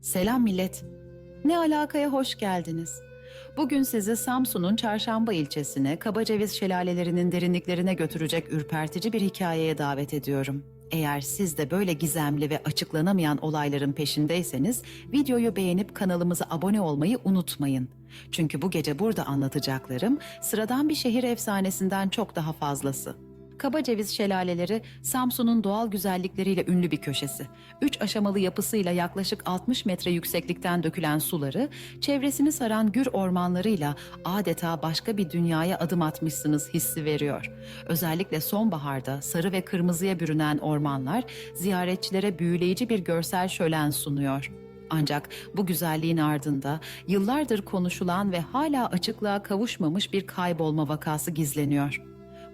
Selam millet. Ne alakaya hoş geldiniz. Bugün sizi Samsun'un Çarşamba ilçesine Kabaceviz şelalelerinin derinliklerine götürecek ürpertici bir hikayeye davet ediyorum. Eğer siz de böyle gizemli ve açıklanamayan olayların peşindeyseniz videoyu beğenip kanalımıza abone olmayı unutmayın. Çünkü bu gece burada anlatacaklarım sıradan bir şehir efsanesinden çok daha fazlası. Kabaceviz şelaleleri Samsun'un doğal güzellikleriyle ünlü bir köşesi. Üç aşamalı yapısıyla yaklaşık 60 metre yükseklikten dökülen suları, çevresini saran gür ormanlarıyla adeta başka bir dünyaya adım atmışsınız hissi veriyor. Özellikle sonbaharda sarı ve kırmızıya bürünen ormanlar ziyaretçilere büyüleyici bir görsel şölen sunuyor. Ancak bu güzelliğin ardında yıllardır konuşulan ve hala açıklığa kavuşmamış bir kaybolma vakası gizleniyor.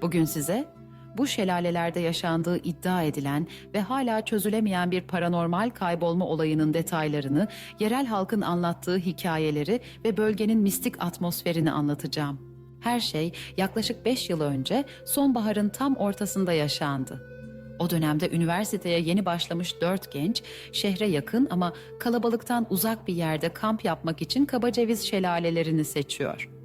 Bugün size bu şelalelerde yaşandığı iddia edilen ve hala çözülemeyen bir paranormal kaybolma olayının detaylarını, yerel halkın anlattığı hikayeleri ve bölgenin mistik atmosferini anlatacağım. Her şey yaklaşık 5 yıl önce sonbaharın tam ortasında yaşandı. O dönemde üniversiteye yeni başlamış dört genç, şehre yakın ama kalabalıktan uzak bir yerde kamp yapmak için Kabaceviz şelalelerini seçiyor.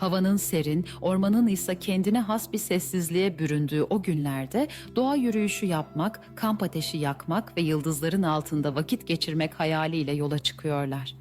Havanın serin, ormanın ise kendine has bir sessizliğe büründüğü o günlerde doğa yürüyüşü yapmak, kamp ateşi yakmak ve yıldızların altında vakit geçirmek hayaliyle yola çıkıyorlar.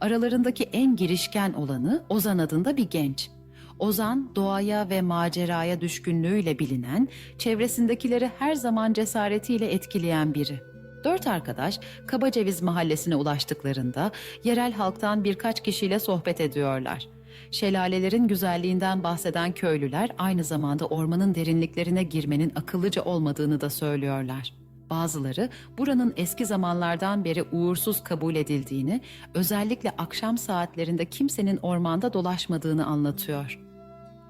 Aralarındaki en girişken olanı Ozan adında bir genç. Ozan doğaya ve maceraya düşkünlüğüyle bilinen, çevresindekileri her zaman cesaretiyle etkileyen biri. Dört arkadaş Kabaceviz mahallesine ulaştıklarında yerel halktan birkaç kişiyle sohbet ediyorlar. Şelalelerin güzelliğinden bahseden köylüler aynı zamanda ormanın derinliklerine girmenin akıllıca olmadığını da söylüyorlar. Bazıları buranın eski zamanlardan beri uğursuz kabul edildiğini, özellikle akşam saatlerinde kimsenin ormanda dolaşmadığını anlatıyor.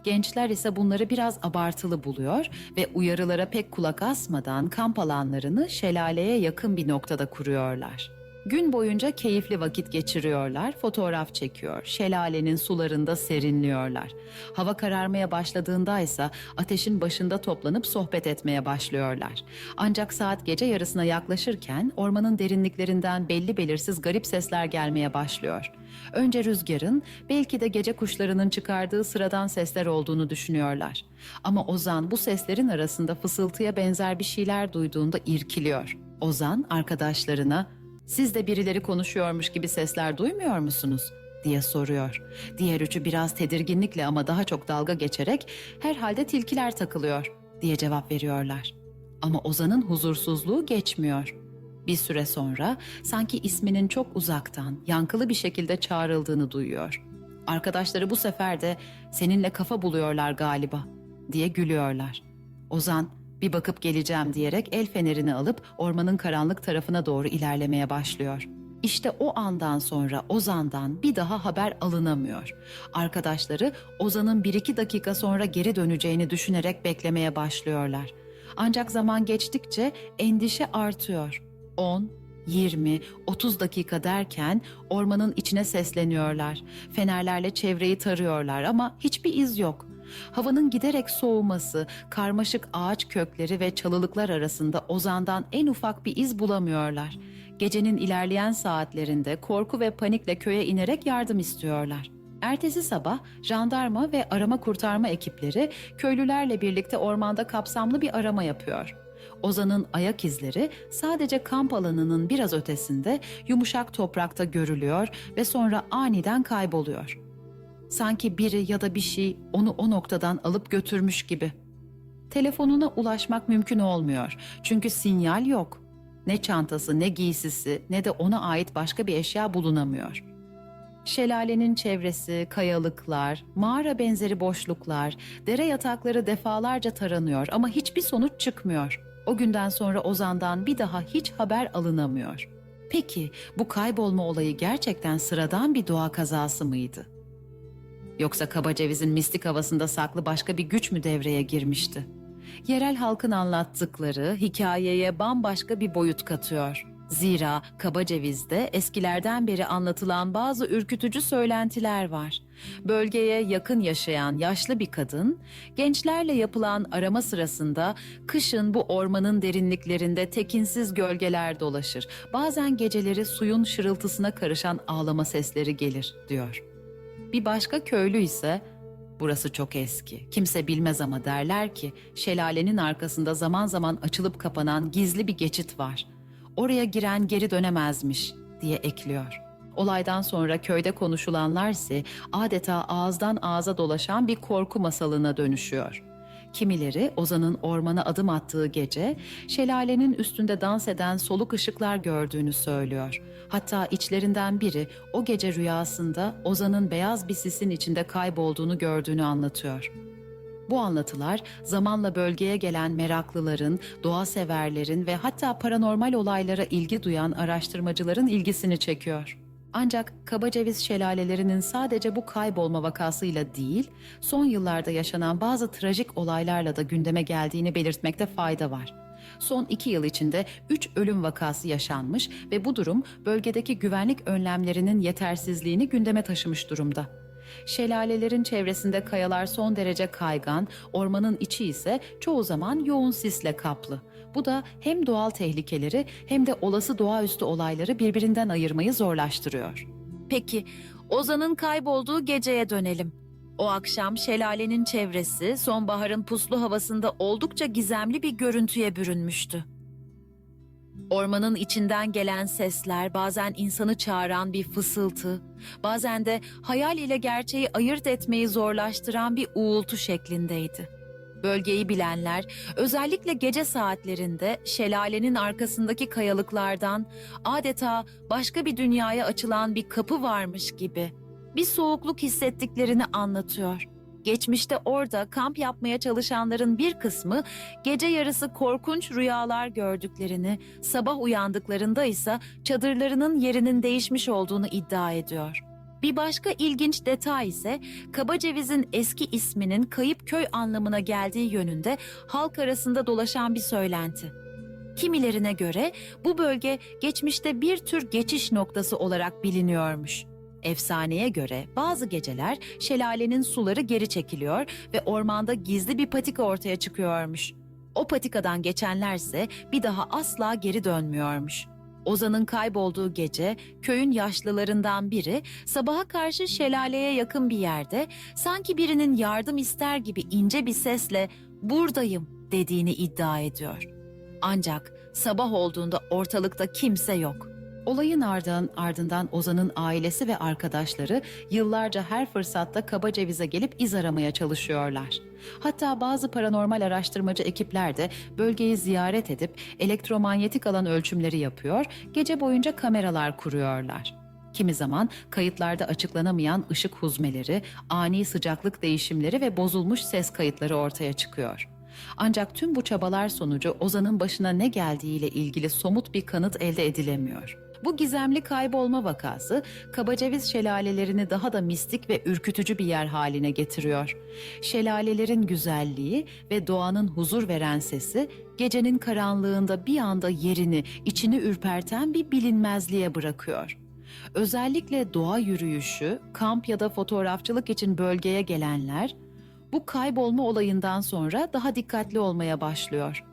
Gençler ise bunları biraz abartılı buluyor ve uyarılara pek kulak asmadan kamp alanlarını şelaleye yakın bir noktada kuruyorlar. Gün boyunca keyifli vakit geçiriyorlar, fotoğraf çekiyor, şelalenin sularında serinliyorlar. Hava kararmaya başladığında ise ateşin başında toplanıp sohbet etmeye başlıyorlar. Ancak saat gece yarısına yaklaşırken ormanın derinliklerinden belli belirsiz garip sesler gelmeye başlıyor. Önce rüzgarın, belki de gece kuşlarının çıkardığı sıradan sesler olduğunu düşünüyorlar. Ama Ozan bu seslerin arasında fısıltıya benzer bir şeyler duyduğunda irkiliyor. Ozan arkadaşlarına siz de birileri konuşuyormuş gibi sesler duymuyor musunuz? diye soruyor. Diğer üçü biraz tedirginlikle ama daha çok dalga geçerek herhalde tilkiler takılıyor diye cevap veriyorlar. Ama Ozan'ın huzursuzluğu geçmiyor. Bir süre sonra sanki isminin çok uzaktan, yankılı bir şekilde çağrıldığını duyuyor. Arkadaşları bu sefer de seninle kafa buluyorlar galiba diye gülüyorlar. Ozan bir bakıp geleceğim diyerek el fenerini alıp ormanın karanlık tarafına doğru ilerlemeye başlıyor. İşte o andan sonra Ozan'dan bir daha haber alınamıyor. Arkadaşları Ozan'ın bir iki dakika sonra geri döneceğini düşünerek beklemeye başlıyorlar. Ancak zaman geçtikçe endişe artıyor. 10, 20, 30 dakika derken ormanın içine sesleniyorlar. Fenerlerle çevreyi tarıyorlar ama hiçbir iz yok. Havanın giderek soğuması, karmaşık ağaç kökleri ve çalılıklar arasında Ozan'dan en ufak bir iz bulamıyorlar. Gecenin ilerleyen saatlerinde korku ve panikle köye inerek yardım istiyorlar. Ertesi sabah jandarma ve arama kurtarma ekipleri köylülerle birlikte ormanda kapsamlı bir arama yapıyor. Ozan'ın ayak izleri sadece kamp alanının biraz ötesinde yumuşak toprakta görülüyor ve sonra aniden kayboluyor. Sanki biri ya da bir şey onu o noktadan alıp götürmüş gibi. Telefonuna ulaşmak mümkün olmuyor çünkü sinyal yok. Ne çantası, ne giysisi, ne de ona ait başka bir eşya bulunamıyor. Şelalenin çevresi, kayalıklar, mağara benzeri boşluklar, dere yatakları defalarca taranıyor ama hiçbir sonuç çıkmıyor. O günden sonra Ozan'dan bir daha hiç haber alınamıyor. Peki bu kaybolma olayı gerçekten sıradan bir doğa kazası mıydı? Yoksa Kabaceviz'in mistik havasında saklı başka bir güç mü devreye girmişti? Yerel halkın anlattıkları hikayeye bambaşka bir boyut katıyor. Zira Kabaceviz'de eskilerden beri anlatılan bazı ürkütücü söylentiler var. Bölgeye yakın yaşayan yaşlı bir kadın, gençlerle yapılan arama sırasında kışın bu ormanın derinliklerinde tekinsiz gölgeler dolaşır. Bazen geceleri suyun şırıltısına karışan ağlama sesleri gelir, diyor. Bir başka köylü ise Burası çok eski. Kimse bilmez ama derler ki şelalenin arkasında zaman zaman açılıp kapanan gizli bir geçit var. Oraya giren geri dönemezmiş diye ekliyor. Olaydan sonra köyde konuşulanlar ise adeta ağızdan ağza dolaşan bir korku masalına dönüşüyor. Kimileri Ozan'ın ormana adım attığı gece şelalenin üstünde dans eden soluk ışıklar gördüğünü söylüyor. Hatta içlerinden biri o gece rüyasında Ozan'ın beyaz bir sisin içinde kaybolduğunu gördüğünü anlatıyor. Bu anlatılar zamanla bölgeye gelen meraklıların, doğa severlerin ve hatta paranormal olaylara ilgi duyan araştırmacıların ilgisini çekiyor. Ancak Kabaceviz şelalelerinin sadece bu kaybolma vakasıyla değil, son yıllarda yaşanan bazı trajik olaylarla da gündeme geldiğini belirtmekte fayda var. Son iki yıl içinde üç ölüm vakası yaşanmış ve bu durum bölgedeki güvenlik önlemlerinin yetersizliğini gündeme taşımış durumda. Şelalelerin çevresinde kayalar son derece kaygan, ormanın içi ise çoğu zaman yoğun sisle kaplı. Bu da hem doğal tehlikeleri hem de olası doğaüstü olayları birbirinden ayırmayı zorlaştırıyor. Peki, Ozan'ın kaybolduğu geceye dönelim. O akşam şelalenin çevresi sonbaharın puslu havasında oldukça gizemli bir görüntüye bürünmüştü. Ormanın içinden gelen sesler bazen insanı çağıran bir fısıltı, bazen de hayal ile gerçeği ayırt etmeyi zorlaştıran bir uğultu şeklindeydi. Bölgeyi bilenler özellikle gece saatlerinde şelalenin arkasındaki kayalıklardan adeta başka bir dünyaya açılan bir kapı varmış gibi bir soğukluk hissettiklerini anlatıyor. Geçmişte orada kamp yapmaya çalışanların bir kısmı gece yarısı korkunç rüyalar gördüklerini, sabah uyandıklarında ise çadırlarının yerinin değişmiş olduğunu iddia ediyor. Bir başka ilginç detay ise Kabaceviz'in eski isminin kayıp köy anlamına geldiği yönünde halk arasında dolaşan bir söylenti. Kimilerine göre bu bölge geçmişte bir tür geçiş noktası olarak biliniyormuş. Efsaneye göre bazı geceler şelalenin suları geri çekiliyor ve ormanda gizli bir patika ortaya çıkıyormuş. O patikadan geçenlerse bir daha asla geri dönmüyormuş. Ozan'ın kaybolduğu gece köyün yaşlılarından biri sabaha karşı şelaleye yakın bir yerde sanki birinin yardım ister gibi ince bir sesle buradayım dediğini iddia ediyor. Ancak sabah olduğunda ortalıkta kimse yok. Olayın ardından, ardından Ozan'ın ailesi ve arkadaşları yıllarca her fırsatta Kabaceviz'e gelip iz aramaya çalışıyorlar. Hatta bazı paranormal araştırmacı ekipler de bölgeyi ziyaret edip elektromanyetik alan ölçümleri yapıyor, gece boyunca kameralar kuruyorlar. Kimi zaman kayıtlarda açıklanamayan ışık huzmeleri, ani sıcaklık değişimleri ve bozulmuş ses kayıtları ortaya çıkıyor. Ancak tüm bu çabalar sonucu Ozan'ın başına ne geldiğiyle ilgili somut bir kanıt elde edilemiyor. Bu gizemli kaybolma vakası Kabaceviz şelalelerini daha da mistik ve ürkütücü bir yer haline getiriyor. Şelalelerin güzelliği ve doğanın huzur veren sesi gecenin karanlığında bir anda yerini, içini ürperten bir bilinmezliğe bırakıyor. Özellikle doğa yürüyüşü, kamp ya da fotoğrafçılık için bölgeye gelenler bu kaybolma olayından sonra daha dikkatli olmaya başlıyor.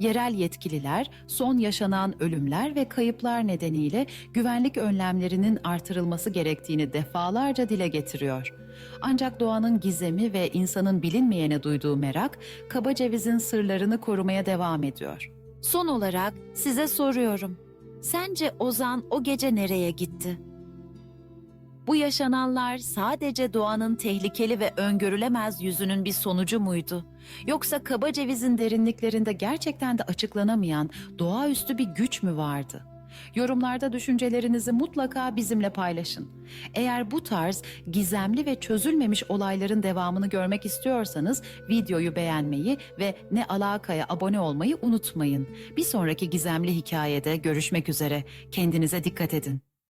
Yerel yetkililer son yaşanan ölümler ve kayıplar nedeniyle güvenlik önlemlerinin artırılması gerektiğini defalarca dile getiriyor. Ancak doğanın gizemi ve insanın bilinmeyene duyduğu merak Kabaceviz'in sırlarını korumaya devam ediyor. Son olarak size soruyorum. Sence Ozan o gece nereye gitti? Bu yaşananlar sadece doğanın tehlikeli ve öngörülemez yüzünün bir sonucu muydu? Yoksa Kabaceviz'in derinliklerinde gerçekten de açıklanamayan doğaüstü bir güç mü vardı? Yorumlarda düşüncelerinizi mutlaka bizimle paylaşın. Eğer bu tarz gizemli ve çözülmemiş olayların devamını görmek istiyorsanız videoyu beğenmeyi ve Ne Alaka'ya abone olmayı unutmayın. Bir sonraki gizemli hikayede görüşmek üzere. Kendinize dikkat edin.